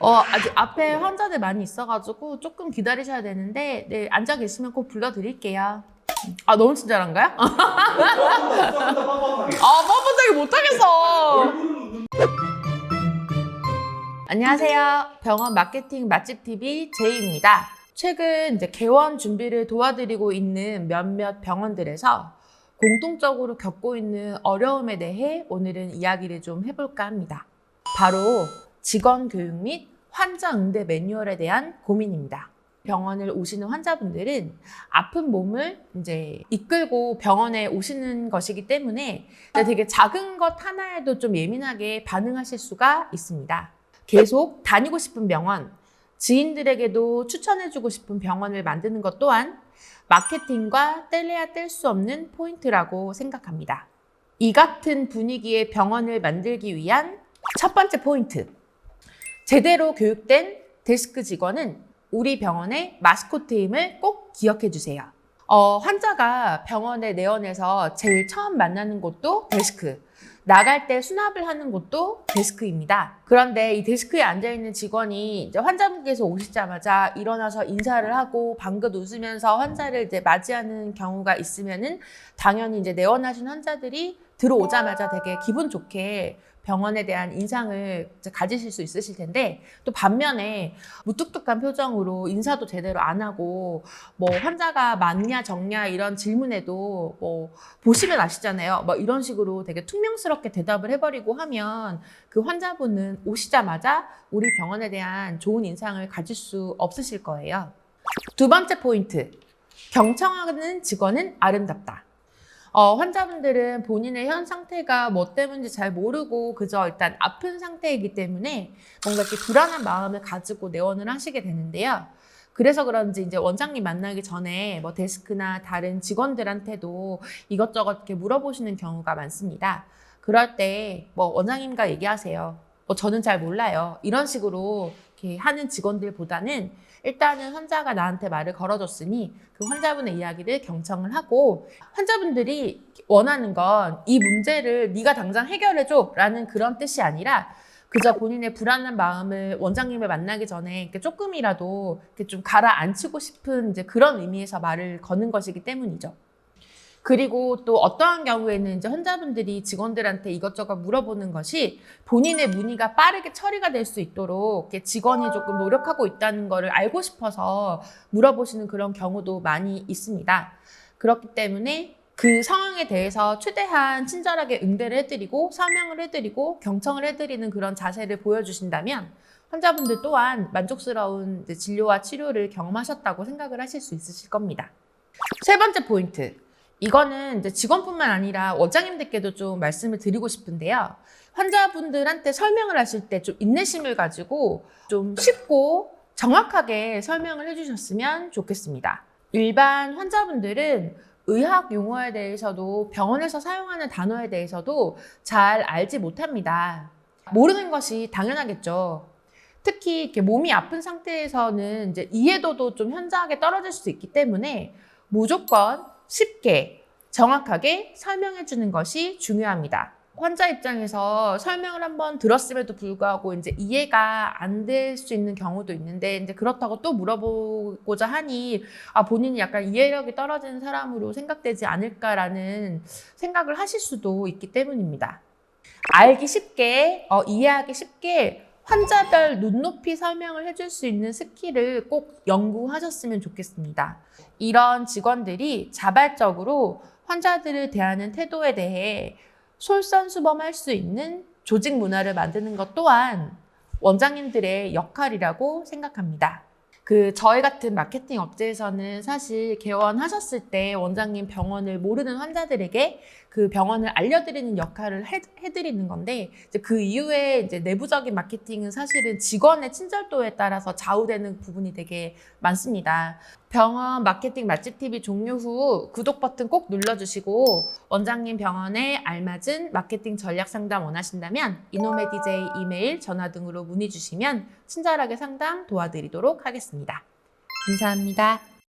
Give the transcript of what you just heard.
어, 아직 앞에 환자들 많이 있어가지고 조금 기다리셔야 되는데, 네, 앉아 계시면 꼭 불러드릴게요. 아, 너무 친절한가요? 아, 뻔뻔하게 못하겠어. 안녕하세요. 병원 마케팅 맛집TV 제이입니다. 최근 이제 개원 준비를 도와드리고 있는 몇몇 병원들에서 공통적으로 겪고 있는 어려움에 대해 오늘은 이야기를 좀 해볼까 합니다. 바로 직원 교육 및 환자 응대 매뉴얼에 대한 고민입니다. 병원을 오시는 환자분들은 아픈 몸을 이제 이끌고 병원에 오시는 것이기 때문에 되게 작은 것 하나에도 좀 예민하게 반응하실 수가 있습니다. 계속 다니고 싶은 병원, 지인들에게도 추천해주고 싶은 병원을 만드는 것 또한 마케팅과 뗄래야 뗄 수 없는 포인트라고 생각합니다. 이 같은 분위기의 병원을 만들기 위한 첫 번째 포인트. 제대로 교육된 데스크 직원은 우리 병원의 마스코트임을 꼭 기억해 주세요. 어, 환자가 병원에 내원해서 제일 처음 만나는 곳도 데스크. 나갈 때 수납을 하는 곳도 데스크입니다. 그런데 이 데스크에 앉아있는 직원이 이제 환자분께서 오시자마자 일어나서 인사를 하고 방긋 웃으면서 환자를 이제 맞이하는 경우가 있으면은 당연히 이제 내원하신 환자들이 들어오자마자 되게 기분 좋게 병원에 대한 인상을 가지실 수 있으실 텐데 또 반면에 무뚝뚝한 표정으로 인사도 제대로 안 하고 뭐 환자가 많냐 적냐 이런 질문에도 뭐 보시면 아시잖아요. 뭐 이런 식으로 되게 퉁명스럽게 대답을 해버리고 하면 그 환자분은 오시자마자 우리 병원에 대한 좋은 인상을 가질 수 없으실 거예요. 두 번째 포인트. 경청하는 직원은 아름답다. 어, 환자분들은 본인의 현 상태가 뭐 때문인지 잘 모르고 그저 일단 아픈 상태이기 때문에 뭔가 이렇게 불안한 마음을 가지고 내원을 하시게 되는데요. 그래서 그런지 이제 원장님 만나기 전에 뭐 데스크나 다른 직원들한테도 이것저것 이렇게 물어보시는 경우가 많습니다. 그럴 때 뭐 원장님과 얘기하세요. 뭐 저는 잘 몰라요. 이런 식으로 이렇게 하는 직원들보다는 일단은 환자가 나한테 말을 걸어줬으니 그 환자분의 이야기를 경청을 하고 환자분들이 원하는 건 이 문제를 네가 당장 해결해줘 라는 그런 뜻이 아니라 그저 본인의 불안한 마음을 원장님을 만나기 전에 이렇게 조금이라도 이렇게 좀 가라앉히고 싶은 이제 그런 의미에서 말을 거는 것이기 때문이죠. 그리고 또 어떠한 경우에는 이제 환자분들이 직원들한테 이것저것 물어보는 것이 본인의 문의가 빠르게 처리가 될 수 있도록 직원이 조금 노력하고 있다는 거를 알고 싶어서 물어보시는 그런 경우도 많이 있습니다. 그렇기 때문에 그 상황에 대해서 최대한 친절하게 응대를 해드리고 설명을 해드리고 경청을 해드리는 그런 자세를 보여주신다면 환자분들 또한 만족스러운 진료와 치료를 경험하셨다고 생각을 하실 수 있으실 겁니다. 세 번째 포인트. 이거는 이제 직원뿐만 아니라 원장님들께도 좀 말씀을 드리고 싶은데요. 환자분들한테 설명을 하실 때 좀 인내심을 가지고 좀 쉽고 정확하게 설명을 해주셨으면 좋겠습니다. 일반 환자분들은 의학 용어에 대해서도 병원에서 사용하는 단어에 대해서도 잘 알지 못합니다. 모르는 것이 당연하겠죠. 특히 이렇게 몸이 아픈 상태에서는 이제 이해도도 좀 현저하게 떨어질 수 있기 때문에 무조건 쉽게 정확하게 설명해 주는 것이 중요합니다. 환자 입장에서 설명을 한번 들었음에도 불구하고 이제 이해가 안 될 수 있는 경우도 있는데 이제 그렇다고 또 물어보고자 하니 아 본인이 약간 이해력이 떨어지는 사람으로 생각되지 않을까라는 생각을 하실 수도 있기 때문입니다. 알기 쉽게 어, 이해하기 쉽게 환자별 눈높이 설명을 해줄 수 있는 스킬을 꼭 연구하셨으면 좋겠습니다. 이런 직원들이 자발적으로 환자들을 대하는 태도에 대해 솔선수범할 수 있는 조직 문화를 만드는 것 또한 원장님들의 역할이라고 생각합니다. 그 저희 같은 마케팅 업체에서는 사실 개원하셨을 때 원장님 병원을 모르는 환자들에게 그 병원을 알려드리는 역할을 해, 해드리는 건데 이제 그 이후에 이제 내부적인 마케팅은 사실은 직원의 친절도에 따라서 좌우되는 부분이 되게 많습니다. 병원 마케팅 맛집 TV 종료 후 구독 버튼 꼭 눌러주시고 원장님 병원에 알맞은 마케팅 전략 상담 원하신다면 이노메 DJ 이메일 전화 등으로 문의 주시면 친절하게 상담 도와드리도록 하겠습니다. 감사합니다.